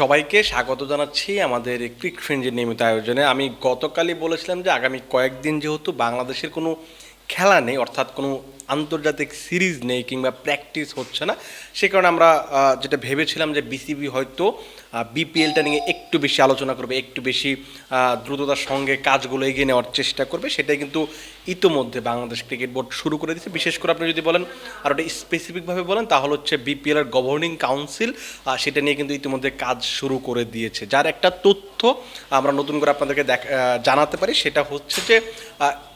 সবাইকে স্বাগত জানাচ্ছি আমাদের ক্রিক ফ্রেন্ডের নিয়মিত আয়োজনে। আমি গতকালই বলেছিলাম যে আগামী কয়েকদিন যেহেতু বাংলাদেশের কোনো খেলা নেই, অর্থাৎ কোনো আন্তর্জাতিক সিরিজ নেই কিংবা প্র্যাকটিস হচ্ছে না, সে কারণে আমরা যেটা ভেবেছিলাম যে বিসিবি হয়তো বিপিএলটা নিয়ে একটু বেশি আলোচনা করবে, একটু বেশি দ্রুততার সঙ্গে কাজগুলো এগিয়ে নেওয়ার চেষ্টা করবে, সেটাই কিন্তু ইতোমধ্যে বাংলাদেশ ক্রিকেট বোর্ড শুরু করে দিয়েছে। বিশেষ করে আপনি যদি বলেন, আর ওটা স্পেসিফিকভাবে বলেন, তাহলে হচ্ছে বিপিএল এর গভর্নিং কাউন্সিল সেটা নিয়ে কিন্তু ইতিমধ্যে কাজ শুরু করে দিয়েছে। যার একটা তথ্য আমরা নতুন করে আপনাদেরকে জানাতে পারি, সেটা হচ্ছে যে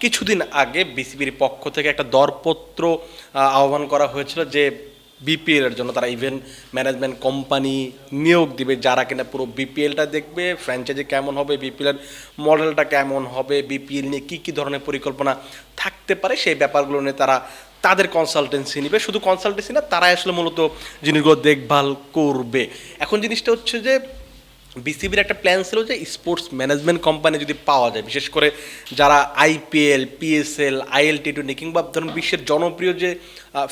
কিছুদিন আগে বিসিবির পক্ষ থেকে একটা দরপত্র আহ্বান করা হয়েছিল যে বিপিএল এর জন্য তারা ইভেন্ট ম্যানেজমেন্ট কোম্পানি নিয়োগ দিবে, যারা কিনা পুরো বিপিএলটা দেখবে ফ্র্যাঞ্চাইজি কেমন হবে বিপিএল এর মডেলটা কেমন হবে বিপিএল নিয়ে কী কী ধরনের পরিকল্পনা থাকতে পারে, সেই ব্যাপারগুলো নিয়ে তারা তাদের কনসালটেন্সি নিবে। শুধু কনসালটেন্সি না, তারাই আসলে মূলত জিনিসগুলো দেখভাল করবে। এখন জিনিসটা হচ্ছে যে বিসিবির একটা প্ল্যান ছিল যে স্পোর্টস ম্যানেজমেন্ট কোম্পানি যদি পাওয়া যায়, বিশেষ করে যারা IPL PSL IL T twenty কিংবা ধরুন বিশ্বের জনপ্রিয় যে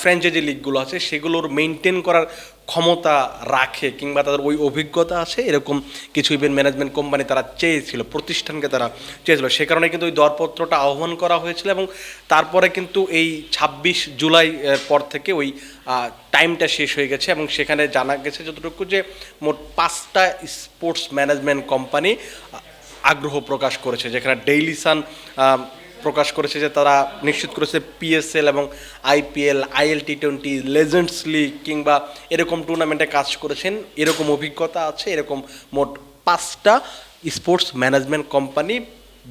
ফ্র্যাঞ্চাইজি লিগগুলো আছে, সেগুলোর মেনটেন করার ক্ষমতা রাখে কিংবা তাদের ওই অভিজ্ঞতা আছে, এরকম কিছু ইভেন্ট ম্যানেজমেন্ট কোম্পানি তারা চেয়েছিল, প্রতিষ্ঠানকে তারা চেয়েছিল। সে কারণে কিন্তু ওই দরপত্রটা আহ্বান করা হয়েছিল এবং তারপরে কিন্তু এই ছাব্বিশ জুলাই পর থেকে ওই টাইমটা শেষ হয়ে গেছে এবং সেখানে জানা গেছে যতটুকু যে মোট পাঁচটা স্পোর্টস ম্যানেজমেন্ট কোম্পানি আগ্রহ প্রকাশ করেছে, যেখানে ডেইলি সান প্রকাশ করেছে যে তারা নিশ্চিত করেছে পিএসএল এবং IPL IL T twenty legends league কিংবা এরকম টুর্নামেন্টে কাজ করেছেন। এরকম অভিজ্ঞতা আছে, এরকম মোট পাঁচটা স্পোর্টস ম্যানেজমেন্ট কোম্পানি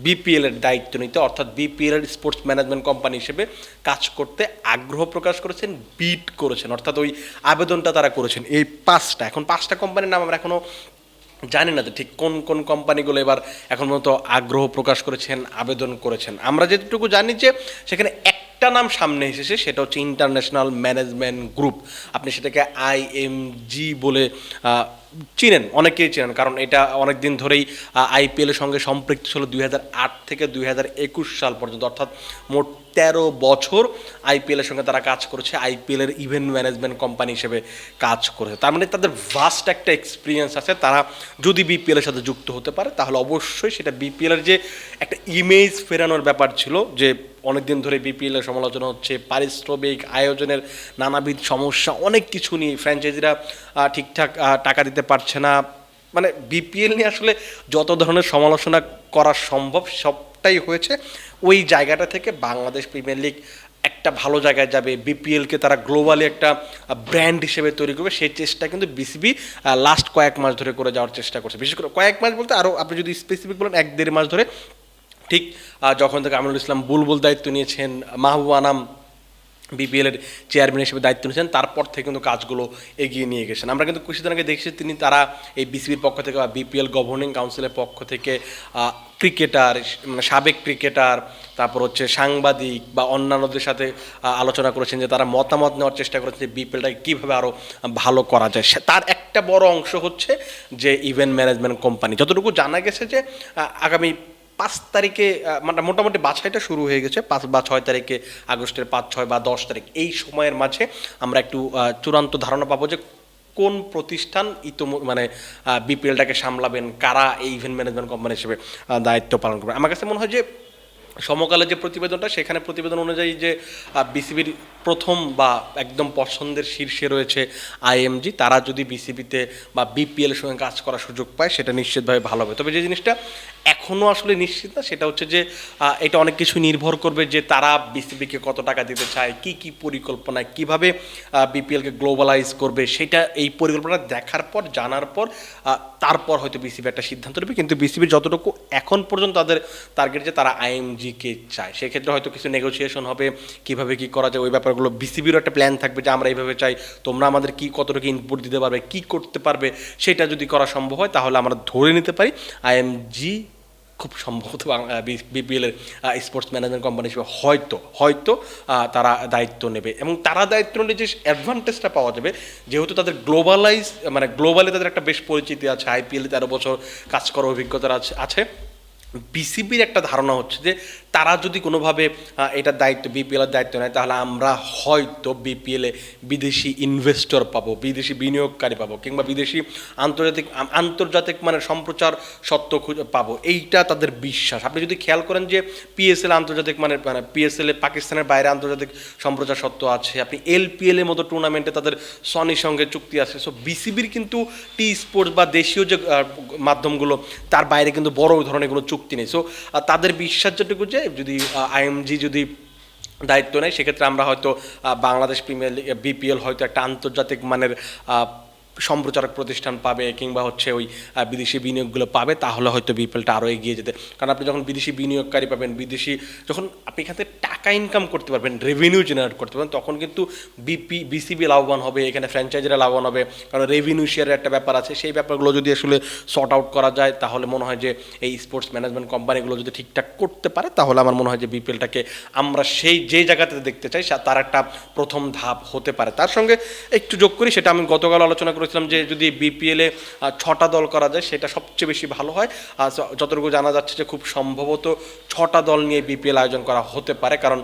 বিপিএল এর দায়িত্ব নিতে, অর্থাৎ বিপিএল এর স্পোর্টস ম্যানেজমেন্ট কোম্পানি হিসেবে কাজ করতে আগ্রহ প্রকাশ করেছেন বিট করেছেন। অর্থাৎ ওই আবেদনটা তারা করেছেন। এই পাঁচটা, এখন পাঁচটা কোম্পানির নাম আমরা এখনও জানি না যে ঠিক কোন কোন কোম্পানিগুলো এবার এখন মতো আগ্রহ প্রকাশ করেছেন, আবেদন করেছেন। আমরা যেটুকু জানি যে সেখানে একটা নাম সামনে এসেছে, সেটা হচ্ছে ইন্টারন্যাশনাল ম্যানেজমেন্ট গ্রুপ আপনি সেটাকে আইএমজি বলে চিনেন, অনেকেই চেনেন, কারণ এটা অনেক দিন ধরেই আইপিএলের সঙ্গে সম্পৃক্ত ছিল দুই হাজার আট থেকে দুই হাজার একুশ সাল পর্যন্ত। অর্থাৎ মোট তেরো বছর আইপিএলের সঙ্গে তারা কাজ করেছে আইপিএলের ইভেন্ট ম্যানেজমেন্ট কোম্পানি হিসেবে কাজ করেছে। তার মানে তাদের ভাস্ট একটা এক্সপিরিয়েন্স আছে। তারা যদি বিপিএলের সাথে যুক্ত হতে পারে, তাহলে অবশ্যই সেটা বিপিএলের যে একটা ইমেজ ফেরানোর ব্যাপার ছিল, যে অনেকদিন ধরে বিপিএল এর সমালোচনা হচ্ছে, পারিশ্রমিক আয়োজনের নানাবিধ সমস্যা, অনেক কিছু নিয়ে ফ্র্যাঞ্চাইজিরা ঠিকঠাক টাকা দিতে পারছে না। মানে বিপিএল নিয়ে আসলে যত ধরনের সমালোচনা করা সম্ভব সবটাই হয়েছে। ওই জায়গাটা থেকে বাংলাদেশ প্রিমিয়ার লিগ একটা ভালো জায়গায় যাবে। বিপিএলকে তারা গ্লোবালি একটা ব্র্যান্ড হিসেবে তৈরি করবে। সেই চেষ্টা কিন্তু বিসিবি লাস্ট কয়েক মাস ধরে করে যাওয়ার চেষ্টা করছে। বিশেষ করে কয়েক মাস বলতে আরও আপনি যদি স্পেসিফিক বলেন, এক দেড় মাস ধরে ঠিক যখন থেকে আমিনুল ইসলাম বুলবুল দায়িত্ব নিয়েছেন, মাহবুব আনাম বিপিএল এর চেয়ারম্যান হিসেবে দায়িত্ব নিয়েছেন, তারপর থেকে কিন্তু কাজগুলো এগিয়ে নিয়ে গেছেন। আমরা কিন্তু কিছুদিন আগে দেখেছি তিনি তারা এই বিসিবির পক্ষ থেকে বা বিপিএল গভর্নিং কাউন্সিলের পক্ষ থেকে ক্রিকেটার মানে সাবেক ক্রিকেটার তারপর হচ্ছে সাংবাদিক বা অন্যান্যদের সাথে আলোচনা করেছেন যে তারা মতামত নেওয়ার চেষ্টা করেছেন যে বিপিএলটাকে কীভাবে আরও ভালো করা যায়। তার একটা বড় অংশ হচ্ছে যে ইভেন্ট ম্যানেজমেন্ট কোম্পানি যতটুকু জানা গেছে যে আগামী পাঁচ তারিখে মানে মোটামুটি বাছাইটা শুরু হয়ে গেছে, পাঁচ বা ছয় তারিখে, আগস্টের পাঁচ, ছয় বা দশ তারিখ। এই সময়ের মাঝে আমরা একটু চূড়ান্ত ধারণা পাবো যে কোন প্রতিষ্ঠান ইতো মানে বিপিএলটাকে সামলাবেন, কারা এই ইভেন্ট ম্যানেজমেন্ট কোম্পানি হিসেবে দায়িত্ব পালন করবেন। আমার কাছে মনে হয় যে সমকালে যে প্রতিবেদনটা, সেখানে প্রতিবেদন অনুযায়ী যে বিসিবির প্রথম বা একদম পছন্দের শীর্ষে রয়েছে আইএমজি, তারা যদি বিসিবিতে বা বিপিএল সঙ্গে কাজ করার সুযোগ পায়, সেটা নিশ্চিতভাবে ভালো হবে। তবে যে জিনিসটা এখনও আসলে নিশ্চিত না, সেটা হচ্ছে যে এটা অনেক কিছু নির্ভর করবে যে তারা বিসিবিকে কত টাকা দিতে চায়, কি কি পরিকল্পনা কীভাবে বিপিএলকে গ্লোবালাইজ করবে, সেটা এই পরিকল্পনা দেখার পর, জানার পর তারপর হয়তো বিসিবি একটা সিদ্ধান্ত নেবে। কিন্তু বিসিবির যতটুকু এখন পর্যন্ত তাদের টার্গেট যে, তারা আইএমজিকে চায় সেক্ষেত্রে হয়তো কিছু নেগোসিয়েশন হবে, কীভাবে কি করা যায়, ওই ব্যাপারগুলো বিসিবিরও একটা প্ল্যান থাকবে যে আমরা এইভাবে চাই, তোমরা আমাদের কি কতটুকু ইনপুট দিতে পারবে, কি করতে পারবে, সেটা যদি করা সম্ভব হয় তাহলে আমরা ধরে নিতে পারি। আইএমজি খুব সম্ভবত বিপিএল এর স্পোর্টস ম্যানেজমেন্ট কোম্পানি হিসেবে হয়তো হয়তো তারা দায়িত্ব নেবে। এবং তারা দায়িত্ব নিলে যে অ্যাডভান্টেজটা পাওয়া যাবে, যেহেতু তাদের গ্লোবালাইজ মানে গ্লোবালি তাদের একটা বেশ পরিচিতি আছে আইপিএল তেরো বছর কাজ করার অভিজ্ঞতা আছে। বিসিবির একটা ধারণা হচ্ছে যে তারা যদি কোনোভাবে এটার দায়িত্ব বিপিএল এর দায়িত্ব নেয়, তাহলে আমরা হয়তো বিপিএল বিদেশি ইনভেস্টর পাবো, বিদেশি বিনিয়োগকারী পাবো, কিংবা বিদেশি আন্তর্জাতিক আন্তর্জাতিক মানে সম্প্রচার সত্য পাবো। এইটা তাদের বিশ্বাস। আপনি যদি খেয়াল করেন যে পিএসএল আন্তর্জাতিক মানে মানে পিএসএল এ পাকিস্তানের বাইরে আন্তর্জাতিক সম্প্রচার সত্য আছে, আপনি এলপিএল এর মতো টুর্নামেন্টে তাদের সনির সঙ্গে চুক্তি আছে। সো বিসিবির কিন্তু টি স্পোর্টস বা দেশীয় যে মাধ্যমগুলো, তার বাইরে কিন্তু বড় ধরনের কোনো চুক্তি নেই। সো তাদের বিশ্বাস যেটুকু যে যদি আইএমজি যদি দায়িত্ব নেয়, সেক্ষেত্রে আমরা হয়তো বাংলাদেশ প্রিমিয়ার লিগ বিপিএল হয়তো একটা আন্তর্জাতিক মানের সম্প্রচারক প্রতিষ্ঠান পাবে কিংবা হচ্ছে ওই বিদেশি বিনিয়োগগুলো পাবে, তাহলে হয়তো বিপিএলটা আরও এগিয়ে যেতে। কারণ আপনি যখন বিদেশি বিনিয়োগকারী পাবেন, বিদেশি যখন আপনি এখান থেকে টাকা ইনকাম করতে পারবেন রেভিনিউ জেনারেট করতে পারবেন, তখন কিন্তু বিপি, বিসিবি লাভবান হবে, এখানে ফ্র্যাঞ্চাইজিরা লাভবান হবে। কারণ রেভিনিউ শেয়ারের একটা ব্যাপার আছে, সেই ব্যাপারগুলো যদি আসলে শর্ট আউট করা যায়, তাহলে মনে হয় যে এই স্পোর্টস ম্যানেজমেন্ট কোম্পানিগুলো যদি ঠিকঠাক করতে পারে, তাহলে আমার মনে হয় যে বিপিএলটাকে আমরা সেই, যে জায়গাতে দেখতে চাই তার একটা প্রথম ধাপ হতে পারে। তার সঙ্গে একটু যোগ করি, সেটা আমি গতকাল আলোচনা করেছিলাম যে যদি বিপিএলে ছটা দল করা যায়, সেটা সবচেয়ে বেশি ভালো হয়। আর যতটুকু জানা যাচ্ছে যে খুব সম্ভবত ছটা দল নিয়ে বিপিএল আয়োজন করা হতে পারে, কারণ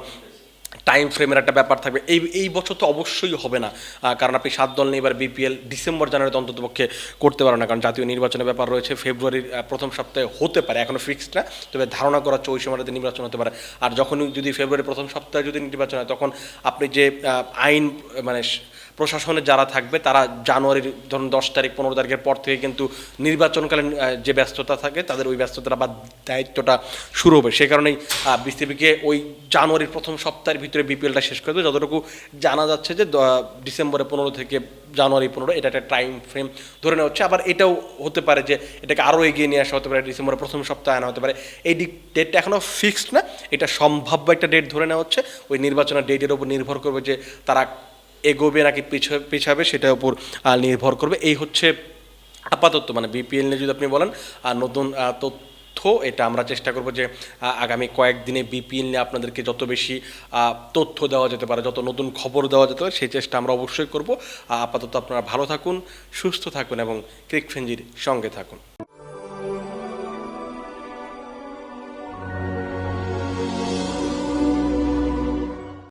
টাইম ফ্রেমের একটা ব্যাপার থাকবে। এই এই বছর তো অবশ্যই হবে না কারণ আপনি সাত দল নিয়ে এবার বিপিএল ডিসেম্বর জানুয়ারিতে অন্তত পক্ষে করতে পারো না, কারণ জাতীয় নির্বাচনের ব্যাপার রয়েছে ফেব্রুয়ারির প্রথম সপ্তাহে হতে পারে এখনও ফিক্সড না, তবে ধারণা করা হচ্ছে ওই সময়টাতে নির্বাচন হতে পারে। আর যখনই যদি ফেব্রুয়ারির প্রথম সপ্তাহে যদি নির্বাচন হয়, তখন আপনি যে আইন মানে প্রশাসনে যারা থাকবে, তারা জানুয়ারির ধরুন দশ তারিখ, পনেরো তারিখের পর থেকে কিন্তু নির্বাচনকালীন যে ব্যস্ততা থাকে, তাদের ওই ব্যস্ততা বা দায়িত্বটা শুরু হবে। সে কারণেই বিসিবিকে ওই জানুয়ারির প্রথম সপ্তাহের ভিতরে বিপিএলটা শেষ করে দেবে। যতটুকু জানা যাচ্ছে যে ডিসেম্বরে পনেরো থেকে জানুয়ারি পনেরো, এটা একটা টাইম ফ্রেম ধরে নেওয়া হচ্ছে। আবার এটাও হতে পারে যে, এটাকে আরও এগিয়ে নিয়ে আসা হতে পারে, ডিসেম্বরের প্রথম সপ্তাহে আনা হতে পারে। এই ডেটটা এখনও ফিক্সড না, এটা সম্ভাব্য একটা ডেট ধরে নেওয়া হচ্ছে। ওই নির্বাচনের ডেটের উপর নির্ভর করবে যে, তারা এগোবে নাকি পিছ- পিছাবে সেটার উপর নির্ভর করবে। এই হচ্ছে আপাতত মানে বিপিএল নিয়ে যদি আপনি বলেন আর নতুন আহ, তথ্য এটা আমরা চেষ্টা করব যে আগামী কয়েকদিনে বিপিএল নিয়ে আপনাদেরকে যত বেশি তথ্য দেওয়া যেতে পারে যত নতুন খবর দেওয়া যেতে পারে সেই চেষ্টা আমরা অবশ্যই করব। আপাতত আপনারা ভালো থাকুন সুস্থ থাকুন এবং ক্রিক ফেঞ্জির সঙ্গে থাকুন।